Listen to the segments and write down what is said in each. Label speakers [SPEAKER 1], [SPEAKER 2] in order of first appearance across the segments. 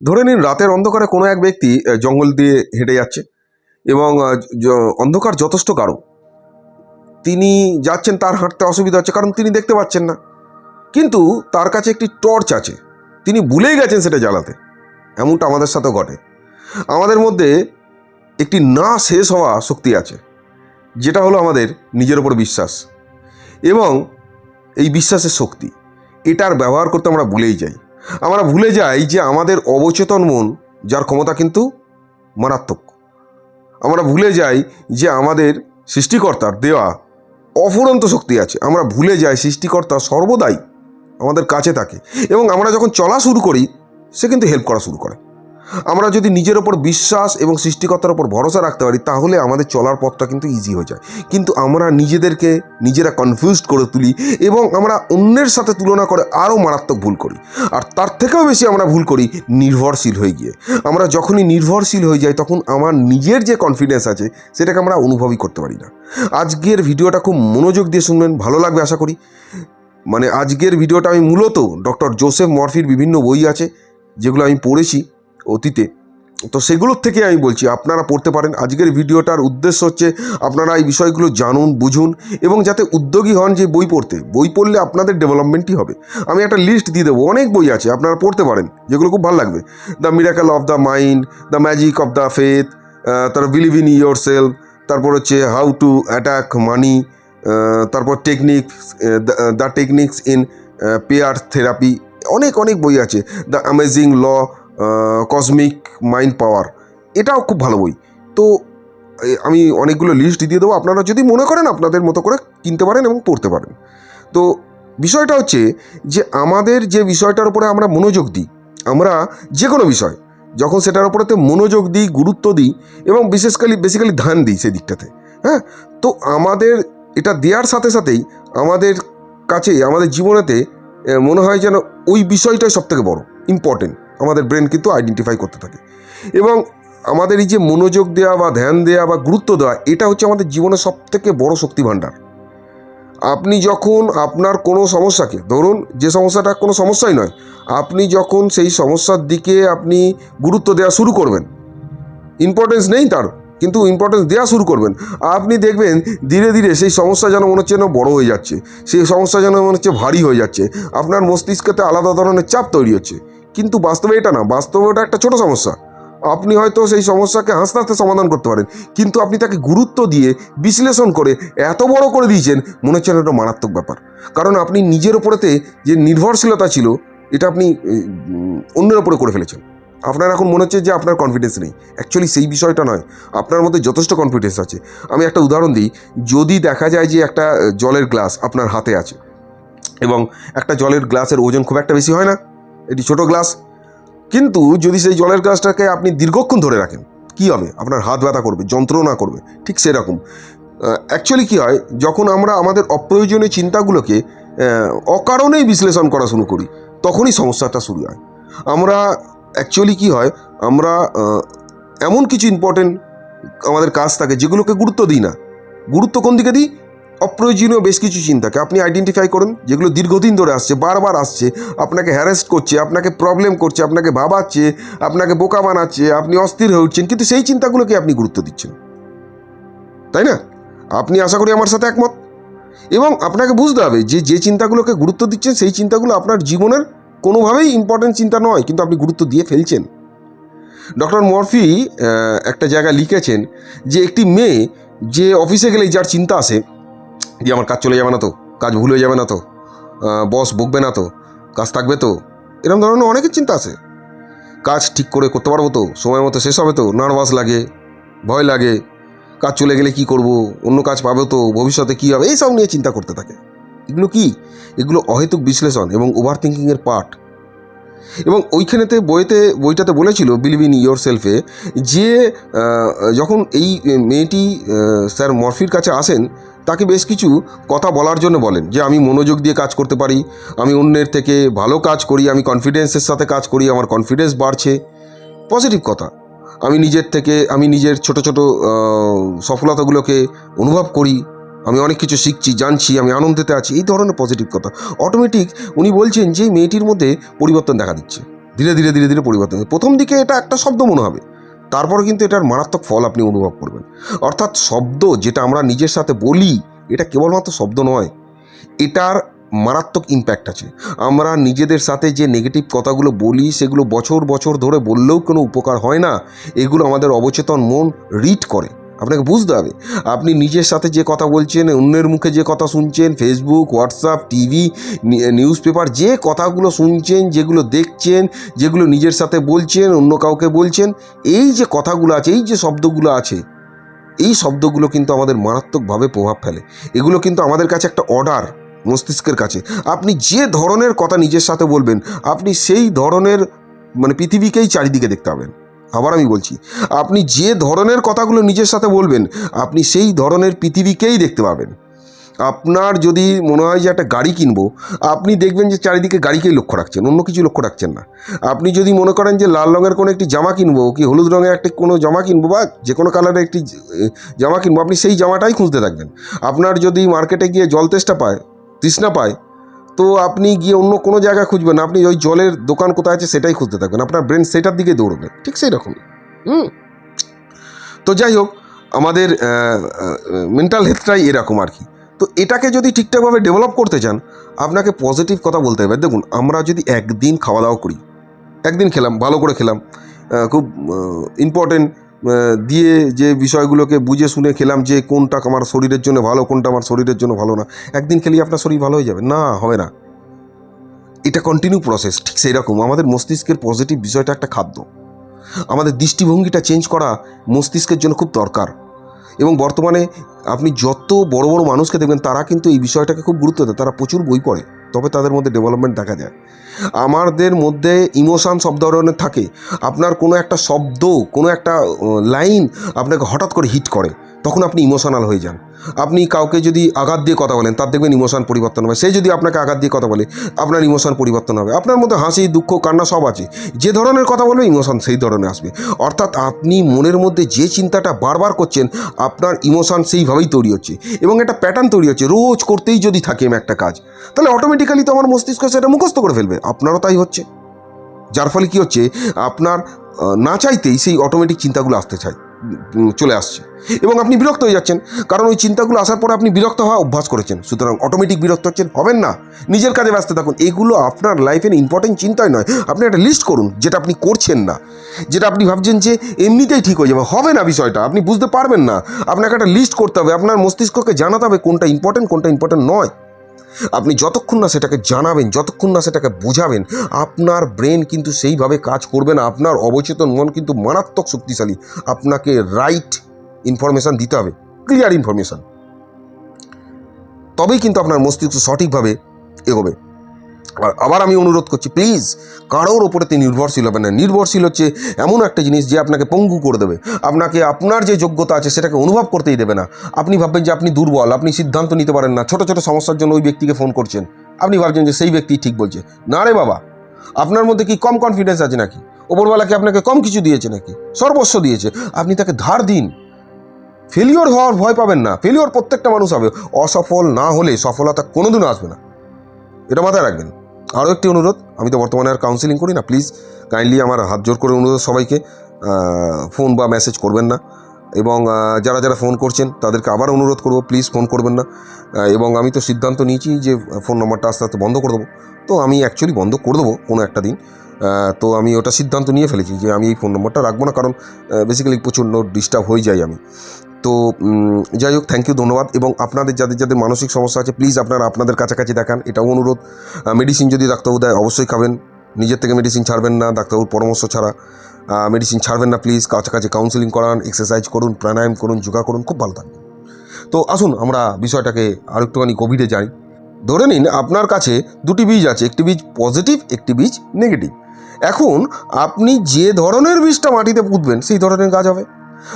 [SPEAKER 1] ধরে নিন রাতের অন্ধকারে কোনো এক ব্যক্তি জঙ্গল দিয়ে হেঁটে যাচ্ছে এবং অন্ধকার যথেষ্ট গাঢ়। তিনি যাচ্ছেন, তার হাঁটতে অসুবিধা হচ্ছে, কারণ তিনি দেখতে পাচ্ছেন না। কিন্তু তার কাছে একটি টর্চ আছে। তিনি ভুলেই গেছেন সেটা জ্বালাতে। এমনটা আমাদের সাথেও ঘটে। আমাদের মধ্যে একটি না শেষ হওয়া শক্তি আছে, যেটা হলো আমাদের নিজের ওপর বিশ্বাস এবং এই বিশ্বাসের শক্তি। এটার ব্যবহার করতে আমরা ভুলেই যাই। আমরা ভুলে যাই যে আমাদের অবচেতন মন, যার ক্ষমতা কিন্তু মারাত্মক। আমরা ভুলে যাই যে আমাদের সৃষ্টিকর্তার দেওয়া অফুরন্ত শক্তি আছে। আমরা ভুলে যাই সৃষ্টিকর্তা সর্বদাই আমাদের কাছে থাকে এবং আমরা যখন চলা শুরু করি, সে কিন্তু হেল্প করা শুরু করে। আমরা যদি নিজের ওপর বিশ্বাস এবং সৃষ্টিকর্তার ওপর ভরসা রাখতে পারি, তাহলে আমাদের চলার পথটা কিন্তু ইজি হয়ে যায়। কিন্তু আমরা নিজেদেরকে, নিজেরা কনফিউজড করে তুলি এবং আমরা অন্যের সাথে তুলনা করে আরও মারাত্মক ভুল করি। আর তার থেকেও বেশি আমরা ভুল করি নির্ভরশীল হয়ে গিয়ে। আমরা যখনই নির্ভরশীল হয়ে যাই, তখন আমার নিজের যে কনফিডেন্স আছে, সেটাকে আমরা অনুভবই করতে পারি না। আজকের ভিডিওটা খুব মনোযোগ দিয়ে শুনবেন, ভালো লাগবে আশা করি। মানে আজকের ভিডিওটা আমি মূলত ডক্টর জোসেফ মরফির বিভিন্ন বই আছে, যেগুলো আমি পড়েছি। অতীতে। তো সেগুলোর থেকে আমি বলছি, আপনারা পড়তে পারেন। আজকের ভিডিওটার উদ্দেশ্য হচ্ছে, আপনারা এই বিষয়গুলো জানুন, বুঝুন এবং যাতে উদ্যোগী হন যে বই পড়তে। বই পড়লে আপনাদের ডেভেলপমেন্টই হবে। আমি একটা লিস্ট দিয়ে দেবো, অনেক বই আছে, আপনারা পড়তে পারেন, যেগুলো খুব ভালো লাগবে। The miracle of the mind, the magic of the faith তারপর বিলিভ ইন ইয়োর সেলফ তারপর হচ্ছে হাউ টু অ্যাটাক মানি তারপর techniques the techniques in pair therapy, অনেক অনেক বই আছে। The amazing law cosmic mind power এটাও খুব ভালো বই। তো আমি অনেকগুলো লিস্ট দিয়ে দেবো। আপনারা যদি মনে করেন আপনাদের মতো করে কিনতে পারেন এবং পড়তে পারেন। তো, বিষয়টা হচ্ছে যে আমাদের যে বিষয়টার উপরে আমরা মনোযোগ দিই, আমরা যে কোনো বিষয়, যখন সেটার উপরেতে মনোযোগ দিই, গুরুত্ব দিই এবং বিশেষকালি বেসিক্যালি ধ্যান দিই সেই দিকটাতে হ্যাঁ? তো আমাদের এটা দেওয়ার সাথে সাথেই আমাদের কাছে, আমাদের জীবনেতে মনে হয় যেন ওই বিষয়টাই সবথেকে বড় ইম্পর্টেন্ট আমাদের ব্রেন কিন্তু আইডেন্টিফাই করতে থাকে। এবং আমাদের এই যে মনোযোগ দেওয়া বা ধ্যান দেওয়া বা গুরুত্ব দেওয়া, এটা হচ্ছে আমাদের জীবনের সবথেকে বড় শক্তি ভাণ্ডার। আপনি যখন আপনার কোনো সমস্যাকে, ধরুন যে সমস্যাটা কোনো সমস্যাই নয়, আপনি যখন সেই সমস্যার দিকে আপনি গুরুত্ব দেওয়া শুরু করবেন ইম্পর্টেন্স নেই তার, কিন্তু ইম্পর্টেন্স দেওয়া শুরু করবেন, আপনি দেখবেন ধীরে ধীরে সেই সমস্যা যেন মনে হচ্ছে যেন বড় হয়ে যাচ্ছে, সেই সমস্যা যেন মনে হচ্ছে ভারী হয়ে যাচ্ছে, আপনার মস্তিষ্কতে আলাদা ধরনের চাপ তৈরি হচ্ছে। কিন্তু বাস্তবে এটা না, বাস্তবে ওটা একটা ছোট সমস্যা। আপনি হয়তো সেই সমস্যাকে হাসতে হাসতে সমাধান করতে পারেন, কিন্তু আপনি তাকে গুরুত্ব দিয়ে, বিশ্লেষণ করে এত বড় করে দিয়েছেন, মনে হচ্ছে এটা মারাত্মক ব্যাপার। কারণ আপনি নিজের ওপরেতে যে নির্ভরশীলতা ছিল, এটা আপনি অন্যের ওপরে করে ফেলেছেন। আপনার এখন মনে হচ্ছে যে আপনার কনফিডেন্স নেই। অ্যাকচুয়ালি সেই বিষয়টা নয়। আপনার মধ্যে যথেষ্ট কনফিডেন্স আছে। আমি একটা উদাহরণ দিই। যদি দেখা যায় যে একটা জলের গ্লাস আপনার হাতে আছে, এবং একটা জলের গ্লাসের ওজন খুব একটা বেশি হয় না এটি ছোট গ্লাস। কিন্তু যদি সেই জলের গ্লাসটাকে আপনি দীর্ঘক্ষণ ধরে রাখেন, কি হবে? আপনার হাত ব্যথা করবে, যন্ত্রণা করবে, ঠিক সেরকম। অ্যাকচুয়ালি কী হয়, যখন আমরা আমাদের অপ্রয়োজনীয় চিন্তাগুলোকে অকারণেই বিশ্লেষণ করা শুরু করি, তখনই সমস্যাটা শুরু হয়। আমরা অ্যাকচুয়ালি কী হয়, আমরা এমন কিছু ইম্পর্টেন্ট আমাদের কাজ থাকে যেগুলোকে গুরুত্ব দিই না। গুরুত্ব কোন দিকে দিই? অপ্রয়োজনীয় বেশ কিছু চিন্তাকে আপনি আইডেন্টিফাই করুন, যেগুলো দীর্ঘদিন ধরে আসছে, বারবার আসছে, আপনাকে হ্যারাস্ট করছে, আপনাকে প্রবলেম করছে, আপনাকে ভাবাচ্ছে, আপনাকে বোকা বানাচ্ছে, আপনি অস্থির হয়ে উঠছেন, কিন্তু সেই চিন্তাগুলোকে আপনি গুরুত্ব দিচ্ছেন। তাই না? আপনি আশা করি আমার সাথে একমত। এবং আপনাকে বুঝতে হবে যে যে চিন্তাগুলোকে গুরুত্ব দিচ্ছেন, সেই চিন্তাগুলো আপনার জীবনের কোনোভাবেই ইম্পর্টেন্ট চিন্তা নয়, কিন্তু আপনি গুরুত্ব দিয়ে ফেলছেন। ডক্টর মরফি একটা জায়গায় লিখেছেন যে, একটি মেয়ে যে অফিসে গেলেই যার চিন্তা আসে যে আমার কাজ চলে যাবে না তো, কাজ ভুল হয়ে যাবে না তো বস বকবে না তো, কাজ থাকবে তো, এরকম ধরনের অনেকের চিন্তা আছে। কাজ ঠিক করে করতে পারব তো, সময় মতো শেষ হবে তো নার্ভাস লাগে, ভয় লাগে, কাজ চলে গেলে কি করব, অন্য কাজ পাবে তো, ভবিষ্যতে কী হবে, এইসব নিয়ে চিন্তা করতে থাকে। এগুলো কি? এগুলো অহেতুক বিশ্লেষণ এবং ওভার থিঙ্কিংয়ের পার্ট এবং ওইখানেতে বইতে, বইটাতে বলেছিল বিলিভ ইন ইয়োর সেলফে যে যখন এই মেয়েটি স্যার মরফির কাছে আসেন, তাকে বেশ কিছু কথা বলার জন্য বলেন। যে, আমি মনোযোগ দিয়ে কাজ করতে পারি, আমি অন্যের থেকে ভালো কাজ করি, আমি কনফিডেন্সের সাথে কাজ করি, আমার কনফিডেন্স বাড়ছে। পজিটিভ কথা। আমি নিজের থেকে, আমি নিজের ছোট ছোট সফলতাগুলোকে অনুভব করি। আমি অনেক কিছু শিখছি, জানছি, আমি আনন্দেতে আছি। এই ধরনের পজিটিভ কথা। অটোমেটিক উনি বলছেন যে, মেয়েটির মধ্যে পরিবর্তন দেখা দিচ্ছে। ধীরে ধীরে ধীরে ধীরে পরিবর্তন প্রথম দিকে এটা একটা শব্দ মনে হবে। তারপর কিন্তু এটার মারাত্মক ফল আপনি অনুভব করবেন। অর্থাৎ শব্দ যেটা আমরা নিজের সাথে বলি, এটা কেবলমাত্র শব্দ নয়। এটার মারাত্মক ইম্প্যাক্ট আছে। আমরা নিজেদের সাথে যে নেগেটিভ কথাগুলো বলি, সেগুলো বছর বছর ধরে বললেও কোনো উপকার হয় না। এগুলো আমাদের অবচেতন মন রিড করে। আপনাকে বুঝতে হবে। আপনি নিজের সাথে যে কথা বলছেন, অন্যের মুখে যে কথা শুনছেন Facebook WhatsApp TV news paper যে কথাগুলো শুনছেন, যেগুলো দেখছেন, যেগুলো নিজের সাথে বলছেন, অন্য কাউকে বলছেন, এই যে কথাগুলো আছে, এই যে শব্দগুলো আছে, এই শব্দগুলো কিন্তু আমাদের মারাত্মকভাবে প্রভাব ফেলে। এগুলো কিন্তু আমাদের কাছে একটা অর্ডার মস্তিষ্কের কাছে। আপনি যে ধরনের কথা নিজের সাথে বলবেন, আপনি সেই ধরনের মানে পৃথিবীকেই চারিদিকে দেখতে পাবেন। আবার আমি বলছি, আপনি যে ধরনের কথাগুলো নিজের সাথে বলবেন, আপনি সেই ধরনের পৃথিবীকেই দেখতে পাবেন। আপনার যদি মনে হয় যে একটা গাড়ি কিনবো, আপনি দেখবেন যে চারিদিকে গাড়িকেই লক্ষ্য রাখছেন, অন্য কিছু লক্ষ্য রাখছেন না। আপনি যদি মনে করেন যে লাল রঙের কোনো একটি জামা কিনবো, কি হলুদ রঙের একটি কোনো জামা কিনবো, বা যে কোনো কালারের একটি জামা কিনবো, আপনি সেই জামাটাই খুঁজতে থাকবেন। আপনার যদি মার্কেটে গিয়ে জল তেষ্টা পায়, তৃষ্ণা পায় তো আপনি গিয়ে অন্য কোনো জায়গায় খুঁজবেন আপনি ওই জলের দোকান কোথায় আছে সেটাই খুঁজতে থাকবেন। আপনার ব্রেন সেটার দিকে দৌড়বে। ঠিক সেই রকমই হুম। তো যাই হোক, আমাদের মেন্টাল হেলথটাই এরকম আর কি। তো এটাকে যদি ঠিকঠাকভাবে ডেভেলপ করতে চান, আপনাকে পজিটিভ কথা বলতে হবে। দেখুন, আমরা যদি একদিন খাওয়া দাওয়া করি, একদিন খেলাম, ভালো করে খেলাম খুব ইম্পর্টেন্ট দিয়ে যে বিষয়গুলোকে বুঝে শুনে খেলাম যে কোনটা আমার শরীরের জন্য ভালো, কোনটা আমার শরীরের জন্য ভালো না। একদিন খেলেই আপনার শরীর ভালো হয়ে যাবে। না, হবে না। এটা কন্টিনিউ প্রসেস ঠিক সেই রকম আমাদের মস্তিষ্কের পজিটিভ বিষয়টা একটা খাদ্য। আমাদের দৃষ্টিভঙ্গিটা চেঞ্জ করা মস্তিষ্কের জন্য খুব দরকার। এবং বর্তমানে আপনি যত বড় বড় মানুষকে দেখবেন, তারা কিন্তু এই বিষয়টাকে খুব গুরুত্ব দেয়। তারা প্রচুর বই পড়ে। তবে তাদের মধ্যে ডেভেলপমেন্ট দেখা যায়। আমাদের মধ্যে ইমোশান সব ধরনের থাকে। আপনার কোনো একটা শব্দ, কোনো একটা লাইন আপনাকে হঠাৎ করে হিট করে। তখন আপনি ইমোশনাল হয়ে যান। আপনি কাউকে যদি আঘাত দিয়ে কথা বলেন, তার দেখবেন ইমোশন পরিবর্তন হবে। সে যদি আপনাকে আঘাত দিয়ে কথা বলে, আপনার ইমোশন পরিবর্তন হবে। আপনার মধ্যে হাসি, দুঃখ, কান্না সব আছে। যে ধরনের কথা বলবে, ইমোশন সেই ধরনের আসবে। অর্থাৎ আপনি মনের মধ্যে যে চিন্তাটা বারবার করছেন, আপনার ইমোশন সেইভাবেই তৈরি হচ্ছে। এবং একটা প্যাটার্ন তৈরি হচ্ছে, রোজ করতেই যদি থাকি আমি একটা কাজ, তাহলে অটোমেটিক্যালি তো আমার মস্তিষ্ক সেটা মুখস্থ করে ফেলবে। আপনারও তাই হচ্ছে। যার ফলে কী হচ্ছে, আপনার না চাইতেই সেই অটোমেটিক চিন্তাগুলো আসতে চায়। চলে আসছে। এবং আপনি বিরক্ত হয়ে যাচ্ছেন। কারণ ওই চিন্তাগুলো আসার পরে আপনি বিরক্ত হওয়া অভ্যাস করেছেন। সুতরাং অটোমেটিক বিরক্ত হচ্ছেন। হবেন না। নিজের কাজে ব্যস্ত থাকুন। এগুলো আপনার লাইফের ইম্পর্টেন্ট চিন্তাই নয়। আপনি একটা লিস্ট করুন, যেটা আপনি করছেন না। যেটা আপনি ভাবছেন যে এমনিতেই ঠিক হয়ে যাবে। হবে না বিষয়টা। আপনি বুঝতে পারবেন না। আপনাকে একটা লিস্ট করতে হবে। আপনার মস্তিষ্ককে জানাতে হবে কোনটা ইম্পর্টেন্ট কোনটা ইম্পর্টেন্ট নয়। আপনি যতক্ষণ না সেটাকে জানাবেন, যতক্ষণ না সেটাকে বোঝাবেন, আপনার ব্রেন কিন্তু সেইভাবে কাজ করবে না। আপনার অবচেতন মন কিন্তু মারাত্মক শক্তিশালী। আপনাকে রাইট ইনফরমেশান দিতে হবে, ক্লিয়ার ইনফরমেশান। তবেই কিন্তু আপনার মস্তিষ্ক সঠিকভাবে এগোবে। আর আবার আমি অনুরোধ করছি প্লিজ কারোর ওপরেতে নির্ভরশীল হবে না। নির্ভরশীল হচ্ছে এমন একটা জিনিস যে আপনাকে পঙ্গু করে দেবে। আপনাকে আপনার যে যোগ্যতা আছে সেটাকে অনুভব করতেই দেবে না। আপনি ভাববেন যে আপনি দুর্বল, আপনি সিদ্ধান্ত নিতে পারেন না। ছোট ছোট সমস্যার জন্য ওই ব্যক্তিকে ফোন করছেন। আপনি ভাবছেন যে সেই ব্যক্তি ঠিক বলছে। না রে বাবা, আপনার মধ্যে কি কম কনফিডেন্স আছে নাকি? ওপরওয়ালা কি আপনাকে কম কিছু দিয়েছে নাকি? সর্বস্ব দিয়েছে। আপনি তাকে ধার দিন। ফেলিওর হওয়ার ভয় পাবেন না। ফেলিওর প্রত্যেকটা মানুষ হবে। অসফল না হলে সফলতা কোনোদিনও আসবে না। এটা মাথায় রাখবেন। আরও একটি অনুরোধ, আমি তো বর্তমানে আর কাউন্সিলিং করি না প্লিজ কাইন্ডলি আমার হাত জোর করে অনুরোধ সবাইকে ফোন বা মেসেজ করবেন না। এবং যারা যারা ফোন করছেন, তাদেরকে আবার অনুরোধ করব প্লিজ ফোন করবেন না। এবং আমি তো সিদ্ধান্ত নিয়েছি যে ফোন নম্বরটা আস্তে আস্তে বন্ধ করে দেবো। তো আমি অ্যাকচুয়ালি বন্ধ করে দেবো কোনো একটা দিন। তো আমি ওটা সিদ্ধান্ত নিয়ে ফেলেছি যে, আমি এই ফোন নম্বরটা রাখব না, কারণ বেসিক্যালি প্রচণ্ড ডিস্টার্ব হয়ে যাই আমি। তো যাই হোক থ্যাংক ইউ ধন্যবাদ। এবং আপনাদের যাদের যাদের মানসিক সমস্যা আছে প্লিজ আপনারা আপনাদের কাছাকাছি দেখান। এটাও অনুরোধ। মেডিসিন যদি ডাক্তারবাবু দেয়, অবশ্যই খাবেন। নিজের থেকে মেডিসিন ছাড়বেন না, ডাক্তারবাবুর পরামর্শ ছাড়া। মেডিসিন ছাড়বেন না প্লিজ কাছাকাছি কাউন্সিলিং করান এক্সারসাইজ করুন, প্রাণায়াম করুন, যোগা করুন, খুব ভালো থাকবেন। তো, আসুন, আমরা বিষয়টাকে আর একটুখানি গভীরে যাই। ধরে নিন, আপনার কাছে দুটি বীজ আছে, একটি বীজ পজিটিভ একটি বীজ নেগেটিভ এখন, আপনি যে ধরনের বীজটা মাটিতে পুঁতবেন, সেই ধরনের গাছ হবে।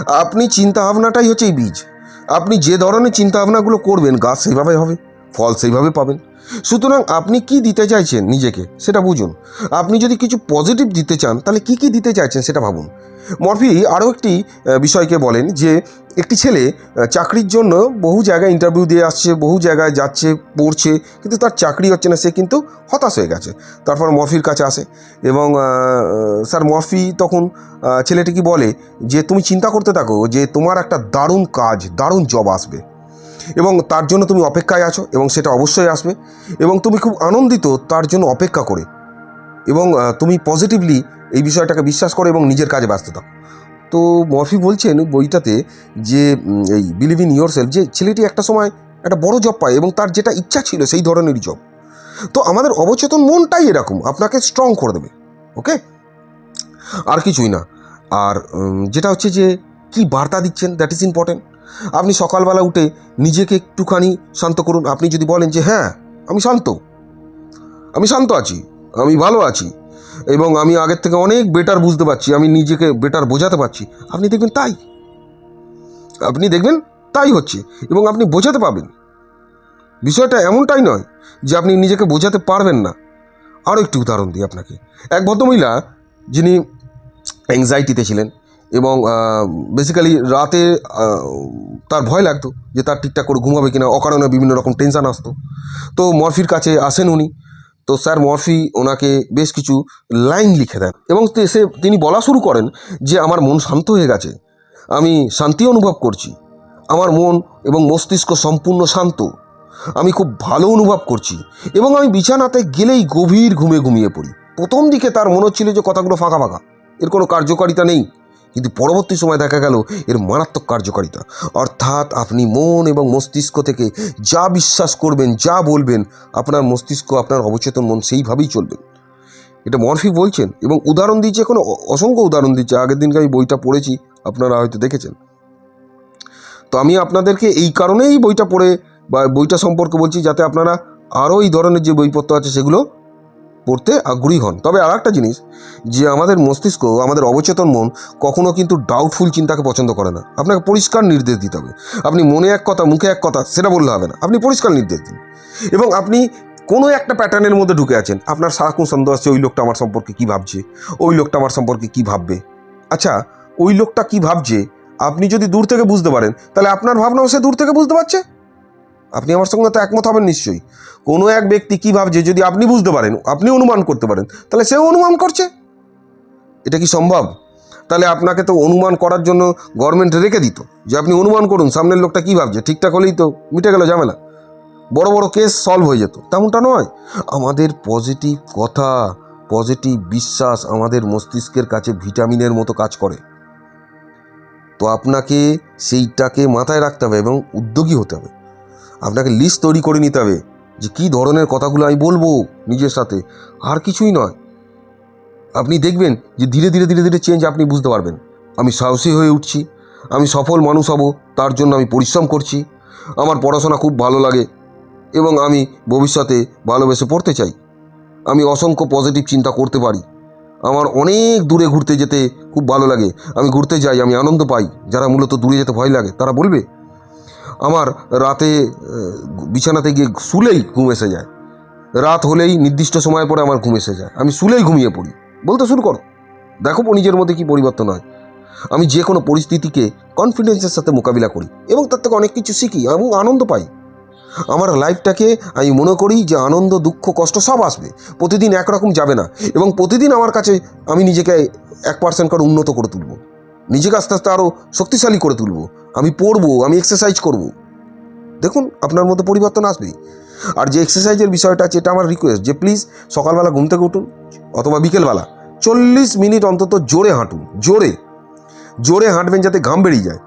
[SPEAKER 1] আপনি চিন্তাভাবনাটাই হচ্ছে এই বীজ। আপনি যে ধরনের চিন্তা ভাবনাগুলো করবেন, গাছ সেইভাবে হবে, ফল সেইভাবে পাবেন। সুতরাং আপনি কি দিতে চাইছেন নিজেকে? সেটা বুঝুন। আপনি যদি কিছু পজিটিভ দিতে চান, তাহলে কি কি দিতে চাইছেন সেটা ভাবুন। মরফি আরও একটি বিষয়কে বলেন যে, একটি ছেলে চাকরির জন্য বহু জায়গায় ইন্টারভিউ দিয়ে আসছে, বহু জায়গায় যাচ্ছে, পড়ছে, কিন্তু তার চাকরি হচ্ছে না, সে কিন্তু হতাশ হয়ে গেছে। তারপর মরফির কাছে আসে এবং স্যার মরফি তখন ছেলেটিকে বলে যে, তুমি চিন্তা করতে থাকো যে, তোমার একটা দারুণ কাজ, দারুণ জব আসবে। এবং তার জন্য তুমি অপেক্ষায় আছো এবং সেটা অবশ্যই আসবে এবং তুমি খুব আনন্দিত তার জন্য অপেক্ষা করে এবং তুমি পজিটিভলি এই বিষয়টাকে বিশ্বাস করো এবং নিজের কাজে ব্যস্ত থাকো। তো মরফি বলছেন বইটাতে যে এই বিলিভ ইন ইয়োর সেলফ যে ছেলেটি একটা সময় একটা বড় জব পায় এবং তার যেটা ইচ্ছা ছিল সেই ধরনের জব তো আমাদের অবচেতন মনটাই এরকম, আপনাকে স্ট্রং করে দেবে ওকে আর কিছুই না। আর যেটা হচ্ছে যে, কি বার্তা দিচ্ছেন দ্যাট ইজ ইম্পর্টেন্ট আপনি সকালবেলা উঠে নিজেকে একটুখানি শান্ত করুন। আপনি যদি বলেন যে হ্যাঁ আমি শান্ত। আমি শান্ত আছি, আমি ভালো আছি এবং আমি আগের থেকে অনেক বেটার বুঝতে পারছি, আমি নিজেকে বেটার বোঝাতে পারছি। আপনি দেখবেন তাই। আপনি দেখবেন তাই হচ্ছে এবং আপনি বোঝাতে পারবেন বিষয়টা এমনটাই নয় যে আপনি নিজেকে বোঝাতে পারবেন না। আরও একটি উদাহরণ দিই আপনাকে। এক ভদ্রমহিলা যিনি অ্যাংজাইটিতে ছিলেন এবং বেসিক্যালি রাতে তার ভয় লাগতো যে তার ঠিকঠাক করে ঘুমাবে কিনা, অকারণে বিভিন্ন রকম টেনশান আসতো। তো মরফির কাছে আসেন উনি। তো স্যার মরফি ওনাকে বেশ কিছু লাইন লিখে দেন এবং সে, তিনি বলা শুরু করেন যে আমার মন শান্ত হয়ে গেছে, আমি শান্তি অনুভব করছি, আমার মন এবং মস্তিষ্ক সম্পূর্ণ শান্ত, আমি খুব ভালো অনুভব করছি এবং আমি বিছানাতে গেলেই গভীর ঘুমে ঘুমিয়ে পড়ি। প্রথম দিকে তার মনে হচ্ছিল যে কথাগুলো ফাঁকা ফাঁকা, এর কোনো কার্যকারিতা নেই। কিন্তু পরবর্তী সময় দেখা গেল এর মারাত্মক কার্যকারিতা। অর্থাৎ আপনি মন এবং মস্তিষ্ক থেকে যা বিশ্বাস করবেন, যা বলবেন, আপনার মস্তিষ্ক, আপনার অবচেতন মন সেইভাবেই চলবেন এটা মরফি বলছেন এবং উদাহরণ দিচ্ছে, কোনো অসংখ্য উদাহরণ দিচ্ছে। আগের দিনকে আমি বইটা পড়েছি, আপনারা হয়তো দেখেছেন। তো আমি আপনাদেরকে এই কারণেই বইটা পড়ে বা বইটা সম্পর্কে বলছি, যাতে আপনারা আরও এই ধরনের যে বইপত্র আছে, সেগুলো পড়তে আগ্রহী হন। তবে আর একটা জিনিস, যে আমাদের মস্তিষ্ক, আমাদের অবচেতন মন কখনো কিন্তু ডাউটফুল চিন্তাকে পছন্দ করে না। আপনাকে পরিষ্কার নির্দেশ দিতে হবে। আপনি মনে এক কথা, মুখে এক কথা, সেটা বললে হবে না। আপনি পরিষ্কার নির্দেশ দিন। এবং আপনি কোনো একটা প্যাটার্নের মধ্যে ঢুকে আছেন, আপনার সারাক্ষণ সন্দেহ আসছে ওই লোকটা আমার সম্পর্কে কী ভাবছে? ওই লোকটা আমার সম্পর্কে কী ভাববে? আচ্ছা ওই লোকটা কী ভাবছে? আপনি যদি দূর থেকে বুঝতে পারেন, তাহলে আপনার ভাবনাও সে দূর থেকে বুঝতে পারছে? আপনি আমার সঙ্গে তো একমত হবেন নিশ্চয়ই। কোনো এক ব্যক্তি কী ভাবছে, যদি আপনি বুঝতে পারেন, আপনি অনুমান করতে পারেন, তাহলে সেও অনুমান করছে। এটা কি সম্ভব? তাহলে আপনাকে তো অনুমান করার জন্য গভর্নমেন্ট রেখে দিত, যে আপনি অনুমান করুন, সামনের লোকটা কী ভাবছে, ঠিকঠাক হলেই তো মিটে গেল ঝামেলা। বড় বড় কেস সলভ হয়ে যেত, তেমনটা নয়। আমাদের পজিটিভ কথা পজিটিভ বিশ্বাস আমাদের মস্তিষ্কের কাছে ভিটামিনের মতো কাজ করে। তো আপনাকে সেইটাকে মাথায় রাখতে হবে এবং উদ্যোগী হতে হবে। আপনাকে লিস্ট তৈরি করে নিতে হবে যে কী ধরনের কথাগুলো আমি বলব নিজের সাথে। আর কিছুই নয়। আপনি দেখবেন যে ধীরে ধীরে ধীরে ধীরে চেঞ্জ আপনি বুঝতে পারবেন। আমি সাহসী হয়ে উঠছি। আমি সফল মানুষ হব, তার জন্য আমি পরিশ্রম করছি। আমার পড়াশোনা খুব ভালো লাগে এবং আমি ভবিষ্যতে ভালোবেসে পড়তে চাই। আমি অসংখ্য পজিটিভ চিন্তা করতে পারি। আমার অনেক দূরে ঘুরতে যেতে খুব ভালো লাগে। আমি ঘুরতে যাই, আমি আনন্দ পাই। যারা মূলত দূরে যেতে ভয় লাগে, তারা বলবে আমার রাতে বিছানাতে গিয়ে শুলেই ঘুম এসে যায়। রাত হলেই নির্দিষ্ট সময় পরে আমার ঘুম এসে যায়। আমি শুলেই ঘুমিয়ে পড়ি। বলতে শুরু করো। দেখো নিজের মধ্যে কি পরিবর্তন হয়। আমি যে কোনো পরিস্থিতিকে কনফিডেন্সের সাথে মোকাবিলা করি এবং তার থেকে অনেক কিছু শিখি এবং আনন্দ পাই। আমার লাইফটাকে আমি মনে করি যে আনন্দ, দুঃখ, কষ্ট সব আসবে। প্রতিদিন একরকম যাবে না এবং প্রতিদিন আমার কাছে আমি নিজেকে এক পার্সেন্ট করে উন্নত করে তুলব। নিজেকে আস্তে আস্তে আরও শক্তিশালী করে তুলব। আমি পড়ব, আমি এক্সারসাইজ করব। দেখুন, আপনার মধ্যে পরিবর্তন আসবেই আর যে এক্সারসাইজের বিষয়টা আছে, এটা আমার রিকোয়েস্ট যে প্লিজ সকালবেলা ঘুম থেকে উঠুন, অথবা বিকেলবেলা চল্লিশ মিনিট অন্তত জোরে হাঁটুন, জোরে। জোরে হাঁটবেন যাতে ঘাম বেরিয়ে যায়।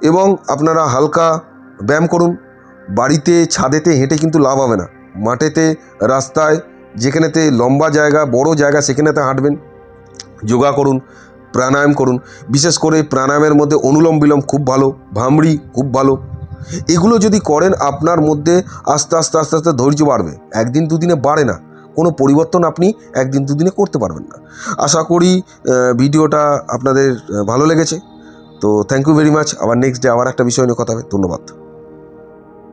[SPEAKER 1] এবং আপনারা হালকা ব্যায়াম করুন। বাড়িতে, ছাদেতে হেঁটে কিন্তু লাভ হবে না। মাঠেতে, রাস্তায়, যেখানেতে লম্বা জায়গা, বড় জায়গা, সেখানেতে হাঁটবেন। যোগা করুন। প্রাণায়াম করুন। বিশেষ করে প্রাণায়ামের মধ্যে অনুলোম বিলোম খুব ভালো, ভামড়ি খুব ভালো। এগুলো যদি করেন, আপনার মধ্যে আস্তে আস্তে আস্তে আস্তে ধৈর্য বাড়বে। একদিন দুদিনে বাড়ে না। কোনো পরিবর্তন আপনি একদিন দুদিনে করতে পারবেন না। আশা করি ভিডিওটা আপনাদের ভালো লেগেছে। তো থ্যাংক ইউ ভেরি মাচ আবার নেক্সট ডে আবার একটা বিষয় নিয়ে কথা হবে। ধন্যবাদ।